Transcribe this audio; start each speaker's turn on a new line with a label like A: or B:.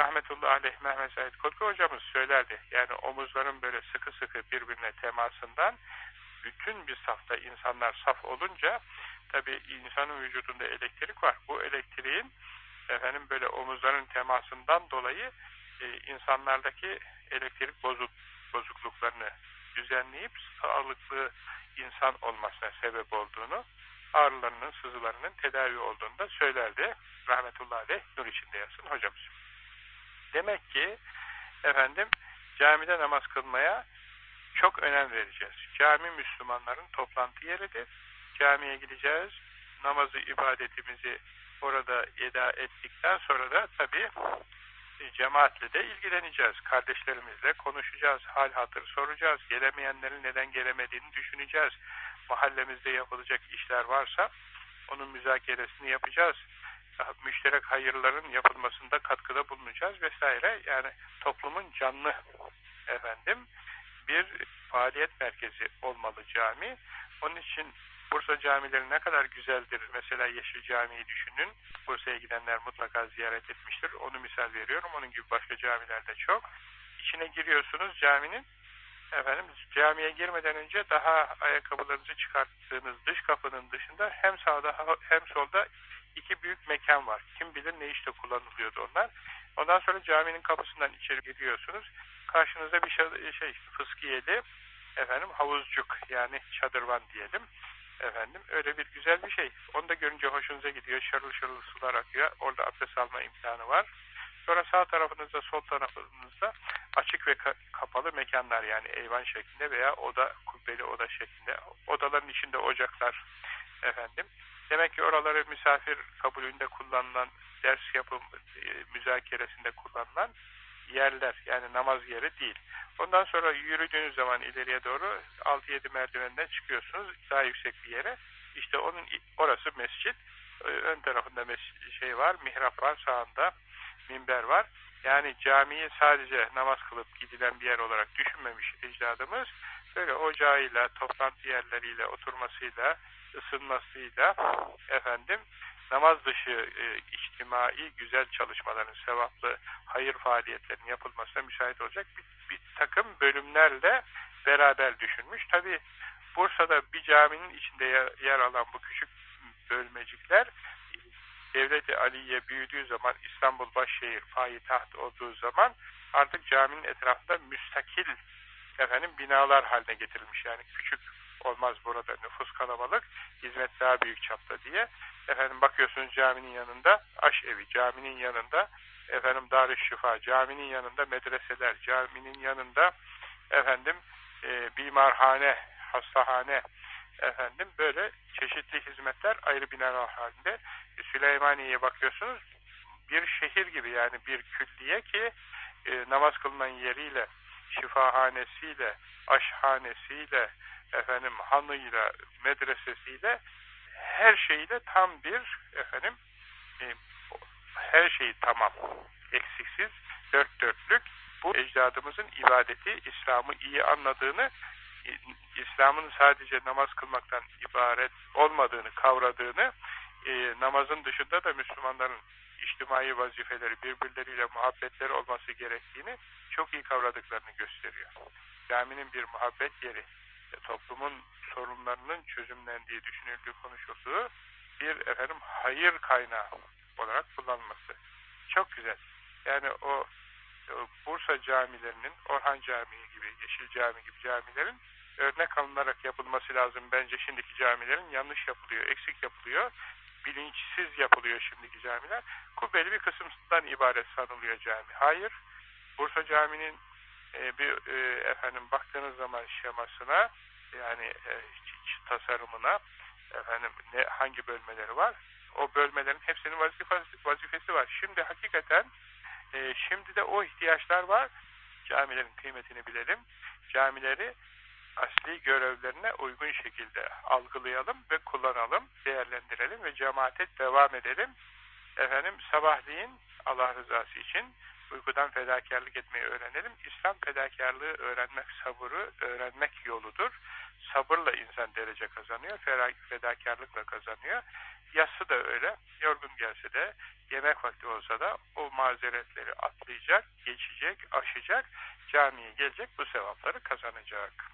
A: rahmetullahi aleyh Mehmet Said Kutlu hocamız söylerdi. Yani omuzların böyle sıkı sıkı birbirine temasından bütün bir safta insanlar saf olunca tabi insanın vücudunda elektrik var. Bu elektriğin efendim böyle omuzların temasından dolayı e, insanlardaki elektrik bozuk, bozukluklarını düzenleyip sağlıklı insan olmasına sebep olduğunu ağrılarının, sızılarının tedavi olduğunu da söylerdi. Rahmetullahi aleyh nur içinde yatsın hocamız. Demek ki efendim camide namaz kılmaya çok önem vereceğiz. Cami Müslümanların toplantı yeridir. Camiye gideceğiz. Namazı, ibadetimizi orada eda ettikten sonra da tabii e, cemaatle de ilgileneceğiz. Kardeşlerimizle konuşacağız. Hal hatır soracağız. Gelemeyenlerin neden gelemediğini düşüneceğiz. Mahallemizde yapılacak işler varsa onun müzakeresini yapacağız. Müşterek hayırların yapılmasında katkıda bulunacağız vesaire. Yani toplumun canlı efendim bir faaliyet merkezi olmalı cami. Onun için Bursa camileri ne kadar güzeldir. Mesela Yeşil Cami'yi düşünün. Bursa'ya gidenler mutlaka ziyaret etmiştir. Onu misal veriyorum. Onun gibi başka camilerde çok. İçine giriyorsunuz caminin. Efendim camiye girmeden önce daha ayakkabılarınızı çıkarttığınız dış kapının dışında hem sağda hem solda iki büyük mekan var. Kim bilir ne işte kullanılıyordu onlar. Ondan sonra caminin kapısından içeri giriyorsunuz. Karşınızda bir şey, şey fıskiyeli efendim havuzcuk yani çadırvan diyelim. Efendim öyle bir güzel bir şey. Onu da görünce hoşunuza gidiyor. Şarıl şarıl sular akıyor. Orada abdest alma imkanı var. Sonra sağ tarafınızda, sol tarafınızda açık ve ka kapalı mekanlar yani eyvan şeklinde veya oda, kubbeli oda şeklinde. Odaların içinde ocaklar efendim. Demek ki oraları misafir kabulünde kullanılan, ders yapım e, müzakeresinde kullanılan yerler. Yani namaz yeri değil. Ondan sonra yürüdüğünüz zaman ileriye doğru 6-7 merdivenden çıkıyorsunuz daha yüksek bir yere. İşte onun orası mescit. Ön tarafında mescid, şey var, mihrap var, sağında minber var. Yani camiyi sadece namaz kılıp gidilen bir yer olarak düşünmemiş ecdadımız. Böyle ocağıyla, toplantı yerleriyle, oturmasıyla, ısınmasıyla efendim namaz dışı e, içtimai güzel çalışmaların, sevaplı hayır faaliyetlerinin yapılmasına müsait olacak bir, bir takım bölümlerle beraber düşünmüş. Tabi Bursa'da bir caminin içinde yer, alan bu küçük bölmecikler Devleti Aliye büyüdüğü zaman İstanbul başşehir, payitaht olduğu zaman artık caminin etrafında müstakil efendim binalar haline getirilmiş. Yani küçük olmaz burada nüfus kalabalık, hizmet daha büyük çapta diye. Efendim bakıyorsunuz caminin yanında aş evi, caminin yanında efendim Darüşşifa, caminin yanında medreseler, caminin yanında efendim e, bimarhane, hastahane, efendim böyle çeşitli hizmetler ayrı binalar halinde. E, Süleymaniye'ye bakıyorsunuz bir şehir gibi yani bir külliye ki e, namaz kılınan yeriyle, şifahanesiyle, aşhanesiyle, efendim hanıyla, medresesiyle her şeyle tam bir efendim e, her şeyi tamam, eksiksiz, dört dörtlük bu ecdadımızın ibadeti, İslam'ı iyi anladığını, İslam'ın sadece namaz kılmaktan ibaret olmadığını kavradığını, e, namazın dışında da Müslümanların içtimai vazifeleri, birbirleriyle muhabbetleri olması gerektiğini çok iyi kavradıklarını gösteriyor. Caminin bir muhabbet yeri, e, toplumun sorunlarının çözümlendiği, düşünüldüğü, konuşulduğu bir efendim hayır kaynağı olarak kullanılması. Çok güzel. Yani o, o Bursa camilerinin, Orhan Camii gibi, Yeşil Cami gibi camilerin örnek alınarak yapılması lazım. Bence şimdiki camilerin yanlış yapılıyor, eksik yapılıyor, bilinçsiz yapılıyor şimdiki camiler. Kubbeli bir kısımdan ibaret sanılıyor cami. Hayır, Bursa Camii'nin e, bir e, efendim baktığınız zaman şemasına yani e, tasarımına efendim ne hangi bölmeleri var? O bölmelerin hepsinin vazifesi, vazifesi var. Şimdi hakikaten e, şimdi de o ihtiyaçlar var. Camilerin kıymetini bilelim. Camileri asli görevlerine uygun şekilde algılayalım ve kullanalım, değerlendirelim ve cemaate devam edelim. Efendim sabahleyin Allah rızası için uykudan fedakarlık etmeyi öğrenelim. İslam fedakarlığı öğrenmek, sabırı öğrenmek yoludur. Sabırla insan derece kazanıyor, fedakarlıkla kazanıyor. Yatsı da öyle. Yorgun gelse de yemek vakti olsa da o mazeretleri atlayacak, geçecek, aşacak, camiye gelecek bu sevapları kazanacak.